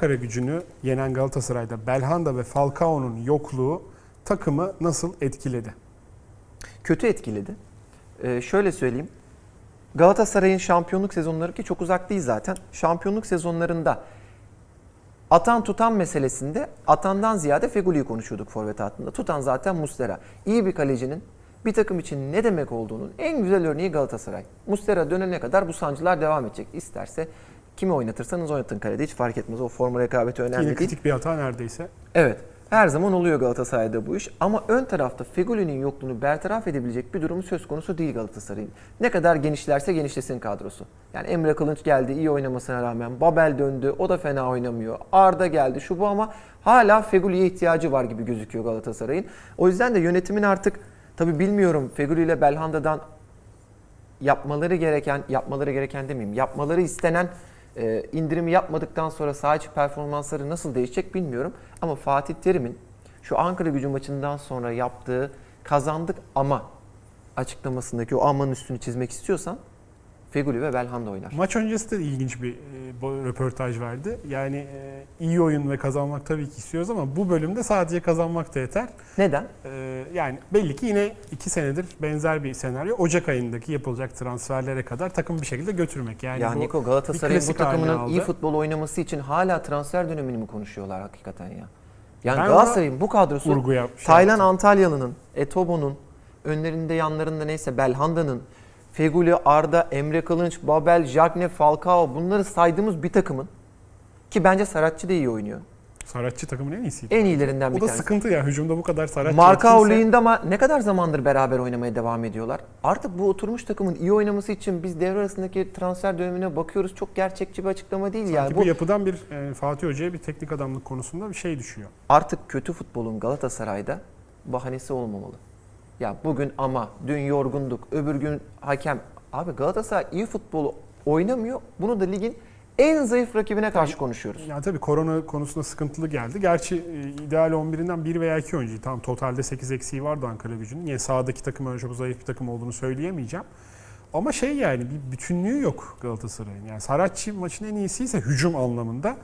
Ankara gücünü yenen Galatasaray'da Belhanda ve Falcao'nun yokluğu takımı nasıl etkiledi? kötü etkiledi. Ee, şöyle söyleyeyim. Galatasaray'ın şampiyonluk sezonları ki çok uzak değil zaten. Şampiyonluk sezonlarında atan tutan meselesinde atandan ziyade Feguli'yi konuşuyorduk forvet hattında. Tutan zaten Muslera. İyi bir kalecinin bir takım için ne demek olduğunun en güzel örneği Galatasaray. Muslera dönene kadar bu sancılar devam edecek. İsterse kimi oynatırsanız oynatın kalede hiç fark etmez. O forma rekabeti önemli Yine değil. kritik bir hata neredeyse. Evet. Her zaman oluyor Galatasaray'da bu iş ama ön tarafta Fegoli'nin yokluğunu bertaraf edebilecek bir durumu söz konusu değil Galatasaray'ın. Ne kadar genişlerse genişlesin kadrosu. Yani Emre Kılınç geldi iyi oynamasına rağmen Babel döndü o da fena oynamıyor. Arda geldi şu bu ama hala Fegoli'ye ihtiyacı var gibi gözüküyor Galatasaray'ın. O yüzden de yönetimin artık tabi bilmiyorum Fegoli ile Belhanda'dan yapmaları gereken, yapmaları gereken demeyeyim, yapmaları istenen e, indirimi yapmadıktan sonra saha performansları nasıl değişecek bilmiyorum. Ama Fatih Terim'in şu Ankara gücü maçından sonra yaptığı kazandık ama açıklamasındaki o amanın üstünü çizmek istiyorsan Feguli ve Belhanda oynar. Maç öncesi de ilginç bir e, röportaj verdi. Yani e, iyi oyun ve kazanmak tabii ki istiyoruz ama bu bölümde sadece kazanmak da yeter. Neden? E, yani belli ki yine iki senedir benzer bir senaryo. Ocak ayındaki yapılacak transferlere kadar takım bir şekilde götürmek. Yani ya bu Niko Galatasaray'ın bu takımının iyi futbol oynaması için hala transfer dönemini mi konuşuyorlar hakikaten ya? Yani Ben Galatasaray'ın bu kadrosu Taylan. Antalyalı'nın, Etobo'nun, önlerinde yanlarında neyse Belhanda'nın, Feguli, Arda, Emre Kılınç, Babel, Jagne, Falcao bunları saydığımız bir takımın ki bence Saratçı da iyi oynuyor. Saratçı takımın en iyisiydi. En iyilerinden O bir da tanesi. sıkıntı ya hücumda bu kadar Saratçı Marka etkiyse- Luyendama ne kadar zamandır beraber oynamaya devam ediyorlar? Artık bu oturmuş takımın iyi oynaması için biz devre arasındaki transfer dönemine bakıyoruz. Çok gerçekçi bir açıklama değil yani. Sanki bu yapıdan bir e, Fatih Hoca'ya bir teknik adamlık konusunda bir şey düşüyor. artık kötü futbolun Galatasaray'da bahanesi olmamalı. Ya bugün ama dün yorgunduk, öbür gün hakem. Abi Galatasaray iyi futbolu oynamıyor. Bunu da ligin en zayıf rakibine karşı konuşuyoruz. Yani tabii korona konusunda sıkıntılı geldi. Gerçi e, ideal 11'inden 1 veya 2 oyuncu. Tamam totalde 8 eksiği vardı Ankara gücünün. Yine sahadaki takım öyle çok zayıf bir takım olduğunu söyleyemeyeceğim. Ama şey yani bir bütünlüğü yok Galatasaray'ın. Yani Saratçı maçın en iyisiyse hücum anlamında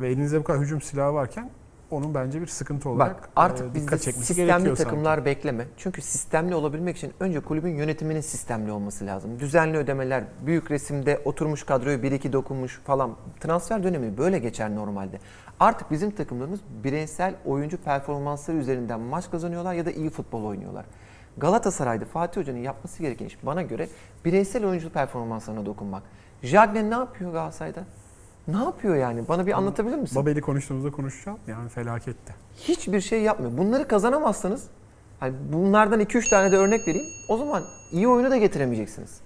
ve elinizde bu kadar hücum silahı varken onun bence bir sıkıntı olarak Bak artık e, bizde dikkat çekmesi sistemli takımlar sanki. bekleme. Çünkü sistemli olabilmek için önce kulübün yönetiminin sistemli olması lazım. Düzenli ödemeler, büyük resimde oturmuş kadroyu 1-2 dokunmuş falan. Transfer dönemi böyle geçer normalde. Artık bizim takımlarımız bireysel oyuncu performansları üzerinden maç kazanıyorlar ya da iyi futbol oynuyorlar. Galatasaray'da Fatih Hoca'nın yapması gereken iş bana göre bireysel oyuncu performanslarına dokunmak. Jagne ne yapıyor Galatasaray'da? Ne yapıyor yani? Bana bir anlatabilir misin? Babel'i konuştuğumuzda konuşacağım. Yani felakette. hiçbir şey yapmıyor. Bunları kazanamazsanız hani bunlardan 2-3 tane de örnek vereyim. O zaman iyi oyunu da getiremeyeceksiniz.